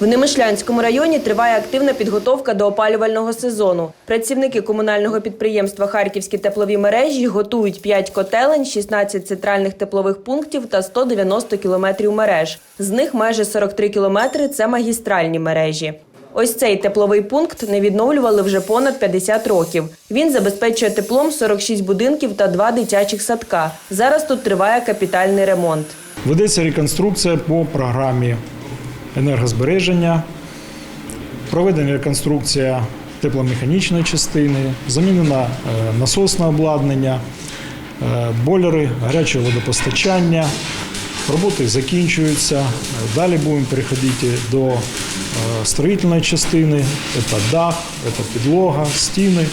В Немишлянському районі триває активна підготовка до опалювального сезону. Працівники комунального підприємства Харківські теплові мережі готують 5 котелень, 16 центральних теплових пунктів та 190 кілометрів мереж. З них майже 43 кілометри – це магістральні мережі. Ось цей тепловий пункт не відновлювали вже понад 50 років. Він забезпечує теплом 46 будинків та два дитячих садка. Зараз тут триває капітальний ремонт. Ведеться реконструкція по програмі енергозбереження, проведена реконструкція тепломеханічної частини, замінено е, насосне обладнання, е, бойлери, гаряче водопостачання. Роботи закінчуються. Далі будемо переходити до е, строїтельної частини. Це дах, це підлога, стіни.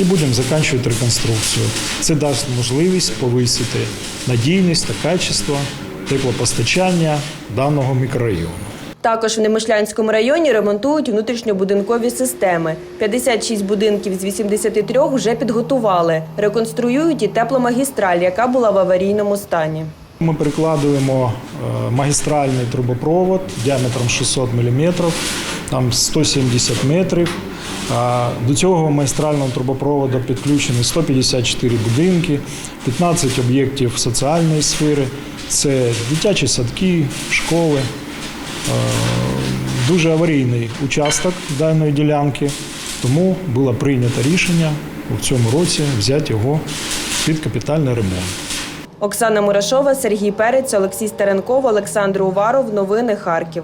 І будемо закінчувати реконструкцію. Це дасть можливість повисити надійність та качество теплопостачання даного мікрорайону. Також в Немишлянському районі ремонтують внутрішньобудинкові системи. 56 будинків з 83 вже підготували. Реконструюють і тепломагістраль, яка була в аварійному стані. Ми перекладуємо е, магістральний трубопровод діаметром 600 мм, там 170 метрів. До цього магістрального трубопроводу підключені 154 будинки, 15 об'єктів соціальної сфери. Це дитячі садки, школи. Дуже аварійний участок даної ділянки, тому було прийнято рішення у цьому році взяти його під капітальний ремонт. Оксана Мурашова, Сергій Перець, Олексій Старенков, Олександр Уваров. Новини Харків.